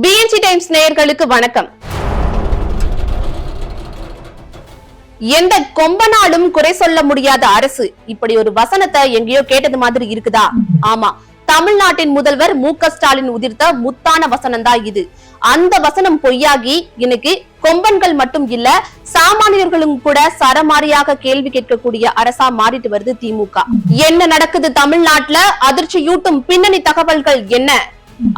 BNC times நேயர்களுக்கு வணக்கம். எந்த கொம்பனாலும் குறை சொல்ல முடியாத அரசு. இப்படி ஒரு வசனத்தை எங்கேயோ கேட்டது மாதிரி இருக்குதா? ஆமா. தமிழ்நாட்டின் முதல்வர் மு க ஸ்டாலின் உதிர்த்த முத்தான வசனம் தான் இது. அந்த வசனம் பொய்யாகி இன்னைக்கு கொம்பன்கள் மட்டும் இல்ல சாமானியர்களும் கூட சரமாரியாக கேள்வி கேட்கக்கூடிய அரசா மாறிட்டு வருது திமுக என்ன நடக்குது தமிழ்நாட்டுல? அதிர்ச்சியூட்டும் பின்னணி தகவல்கள் என்ன?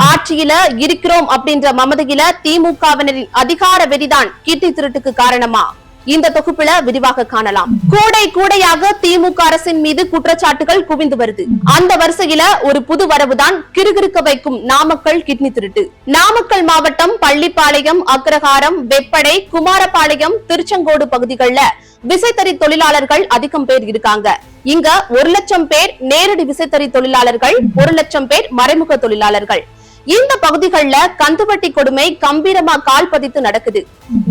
ஆட்சியில இருக்கிறோம் அப்படின்ற மமதையில திமுகவினரின் அதிகார வெறிதான் கீர்த்தி திருட்டுக்கு காரணமா? இந்த தொகுப்புல விரிவாக காணலாம். கூடை கூடையாக திமுக அரசின் மீது குற்றச்சாட்டுகள் குவிந்து வருது. அந்த வரிசையில ஒரு புது வரவுதான் கிறுகிறுக்க வைக்கும் நாமக்கல் கிட்னி திருட்டு. நாமக்கல் மாவட்டம் பள்ளிப்பாளையம் அக்ரஹாரம் வெப்படை குமாரபாளையம் திருச்செங்கோடு பகுதிகள்ல விசைத்தறி தொழிலாளர்கள் அதிகம் பேர் இருக்காங்க. இங்க ஒரு லட்சம் பேர் நேரடி விசைத்தறி தொழிலாளர்கள் ஒரு லட்சம் பேர் மறைமுக தொழிலாளர்கள். இந்த பகுதிகள்ல கந்துவட்டி கொடுமை கம்பீரமா கால் பதித்து நடக்குது.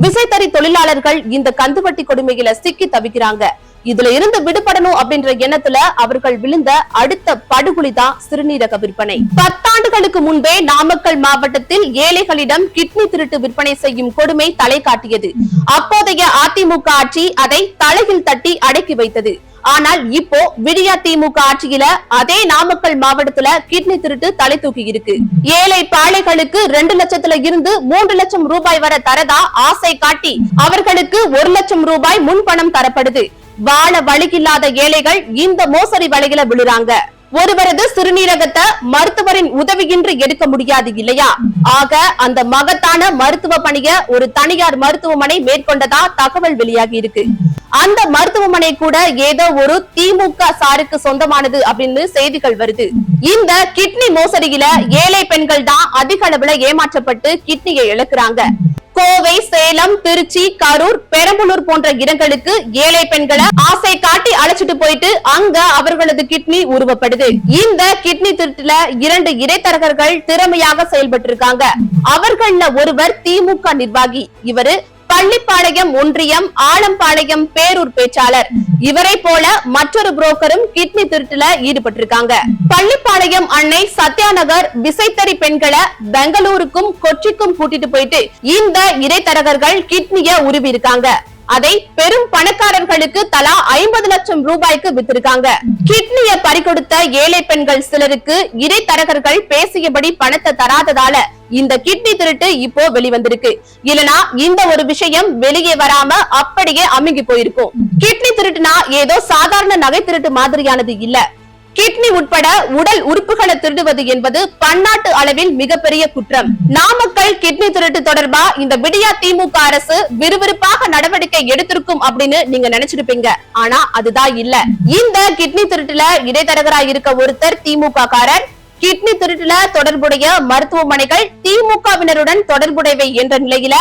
விசைத்தறி தொழிலாளர்கள் இந்த கந்துவட்டி கொடுமையில சிக்கி தவிக்கிறாங்க. இதுல இருந்து விடுபடணும் அப்படின்ற எண்ணத்துல அவர்கள் விழுந்த அடுத்த படுகொலிதான் சிறுநீரக விற்பனை. பத்தாண்டுகளுக்கு முன்பே நாமக்கல் மாவட்டத்தில் ஏழைகளிடம் கிட்னி திருட்டு விற்பனை செய்யும் கொடுமை தலை காட்டியது. அப்போதைய அதிமுக ஆட்சி அதை தலையில் தட்டி அடக்கி வைத்தது. ஆனால் இப்போ விடியா திமுக ஆட்சியில அதே நாமக்கல் மாவட்டத்துல கிட்னி திருட்டு தலை தூக்கி இருக்கு. ஏழை பாளைகளுக்கு ரெண்டு லட்சத்துல இருந்து மூன்று லட்சம் ரூபாய் வர தரதா ஆசை காட்டி அவர்களுக்கு ஒரு லட்சம் ரூபாய் முன்பணம் தரப்படுது. வாழ வழியில்லாத ஏழைகள் இந்த மோசடி வலையில விழுறாங்க. ஒருவரது சிறுநீரகத்தை மருத்துவரின் உதவியின்றி எடுக்க முடியாது இல்லையா? ஆக அந்த மகத்தான மருத்துவ பணிய ஒரு தனியார் மருத்துவமனை மேற்கொண்டதா தகவல் வெளியாகி இருக்கு. அந்த மருத்துவமனை கூட ஏதோ ஒரு திமுக சாருக்கு சொந்தமானது அப்படின்னு செய்திகள் வருது. இந்த கிட்னி மோசடியில ஏழை பெண்கள் தான் அதிக அளவுல ஏமாற்றப்பட்டு கிட்னியை இழக்கிறாங்க. கோவை சேலம் திருச்சி கரூர் பெரம்பலூர் போன்ற இடங்களுக்கு ஏழை பெண்களை ஆசை காட்டி அழைச்சிட்டு போயிட்டு அங்க அவர்களது கிட்னி உருவப்படுது. இந்த கிட்னி திருட்டுல இரண்டு இடைத்தரகர்கள் திறமையாக செயல்பட்டு இருக்காங்க அவர்கள்ல ஒருவர் திமுக நிர்வாகி. இவரு பள்ளிப்பாளையம் ஒன்றியம் ஆலம்பாளையம் பேரூர் பேச்சாளர். இவரை போல மற்றொரு புரோக்கரும் கிட்னி திருட்டுல ஈடுபட்டிருக்காங்க. பள்ளிப்பாளையம் அன்னை சத்யாநகர் விசைத்தறி பெண்களை பெங்களூருக்கும் கொச்சிக்கும் கூட்டிட்டு போயிட்டு இந்த இடைத்தரகர்கள் கிட்னிய உருவி இருக்காங்க. அதை பெரும் பணக்காரர்களுக்கு தலா ஐம்பது லட்சம் ரூபாய்க்கு வித்திருக்காங்க. கிட்னிய பறிகொடுத்த ஏழை பெண்கள் சிலருக்கு இடைத்தரகர்கள் பேசியபடி பணத்தை தராததால இந்த கிட்னி திருட்டு இப்போ வெளிவந்திருக்கு. இல்லனா இந்த ஒரு விஷயம் வெளியே வராம அப்படியே அமுங்கி போயிருக்கும். கிட்னி திருட்டுனா ஏதோ சாதாரண நகை திருட்டு மாதிரியானது இல்ல. கிட்னி உட்பட உடல் உறுப்புகளை திருடுவது என்பது பன்னாட்டு அளவில் மிகப்பெரிய குற்றம். நாமக்கல் கிட்னி திருட்டு தொடர்பா இந்த விடியா திமுக அரசு விறுவிறுப்பாக நடவடிக்கை எடுத்திருக்கும் அப்படின்னு நீங்க நினைச்சிருப்பீங்க. ஆனா அதுதான் இல்ல. இந்த கிட்னி திருட்டுல இடைத்தரகரா இருக்க ஒருத்தர் திமுக காரர் கிட்னி திருட்டுல தொடர்புடைய மருத்துவமனைகள் திமுகவினருடன் தொடர்புடையவை என்ற நிலையில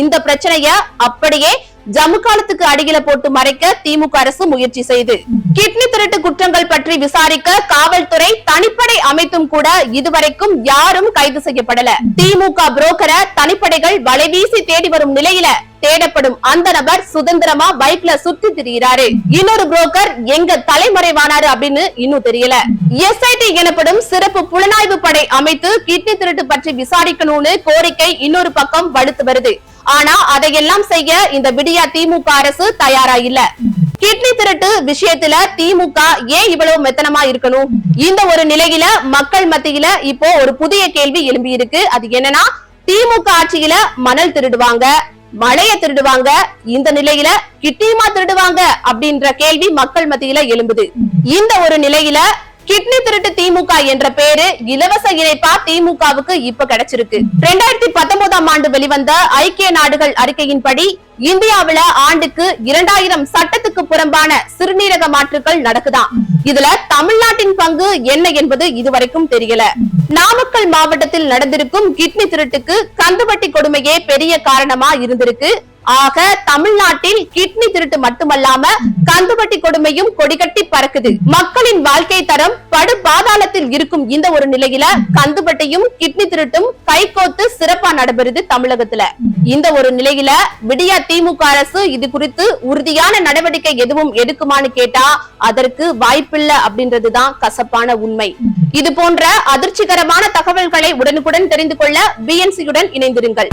இந்த பிரச்சனைய அப்படியே ஜம்மு காலத்துக்கு அடியில போட்டு மறைக்க திமுக அரசு முயற்சி செய்து. கிட்னி திருட்டு குற்றங்கள் பற்றி விசாரிக்க காவல்துறை தனிப்படை அமைத்தும் கூட இதுவரைக்கும் யாரும் கைது செய்யப்படல. திமுக புரோக்கரை தனிப்படைகள் வலைவீசி தேடி வரும் நிலையில தேடப்படும் அந்த நபர் சுதந்திரமா பைக்ல சுத்தி திரிகிறாரு. இன்னொரு புரோக்கர் எங்க தலைமறைவானாரு அப்படின்னு இன்னும் தெரியல. எஸ்ஐடி எனப்படும் சிறப்பு புலனாய்வு படை அமைத்து கிட்னி திருட்டு பற்றி விசாரிக்கணும்னு கோரிக்கை இன்னொரு பக்கம் வலுத்து வருது. ஆனா அதையெல்லாம் செய்ய இந்த விடியா திமுக அரசு தயாரா இல்ல. கிட்னி திருட்டு விஷயத்துல திமுக ஏன் இவ்வளவு மெத்தனமா இருக்கணும்? இந்த ஒரு நிலையில மக்கள் மத்தியில இப்போ ஒரு புதிய கேள்வி எழும்பி இருக்கு அது என்னன்னா திமுக ஆட்சியில மணல் திருடுவாங்க. மழைய திருடுவாங்க. இந்த நிலையில கிட்டியுமா திருடுவாங்க அப்படின்ற கேள்வி மக்கள் மத்தியில எழும்புது. இந்த ஒரு நிலையில கிட்னி திருட்டு திமுக என்ற பேரு இலவச இணைப்பா திமுகவுக்கு இப்ப கிடைச்சிருக்கு. ரெண்டாயிரத்தி பத்தொன்பதாம் ஆண்டு வெளிவந்த ஐக்கிய நாடுகள் அறிக்கையின்படி இந்தியாவில ஆண்டுக்கு இரண்டாயிரம் சட்டத்துக்கு புறம்பான சிறுநீரக மாற்றுகள் நடக்குதான் இதுல தமிழ்நாட்டின் பங்கு என்ன என்பது இதுவரைக்கும் தெரியல. நாமக்கல் மாவட்டத்தில் நடந்திருக்கும் கிட்னி திருட்டுக்கு கந்துவட்டி கொடுமையே பெரிய காரணமா இருந்திருக்கு. ஆக தமிழ்நாட்டில் கிட்னி திருட்டு மட்டுமல்லாம கந்துவட்டி கொடுமையும் கொடிகட்டி பறக்குது. மக்களின் வாழ்க்கை தரம் படு பாதாளத்தில் இருக்கும் இந்த ஒரு நிலையில கந்துவட்டியும் கிட்னி திருட்டும் கைகோத்து சிறப்பா நடைபெறுது தமிழகத்துல. இந்த ஒரு நிலையில விடியா திமுக அரசு இது குறித்து உறுதியான நடவடிக்கை எதுவும் எடுக்குமான்னு கேட்டா அதற்கு வாய்ப்பில்லை அப்படின்றதுதான் கசப்பான உண்மை. இது போன்ற அதிர்ச்சிகரமான தகவல்களை உடனுக்குடன் தெரிந்து கொள்ள பிஎன்சியுடன் இணைந்திருங்கள்.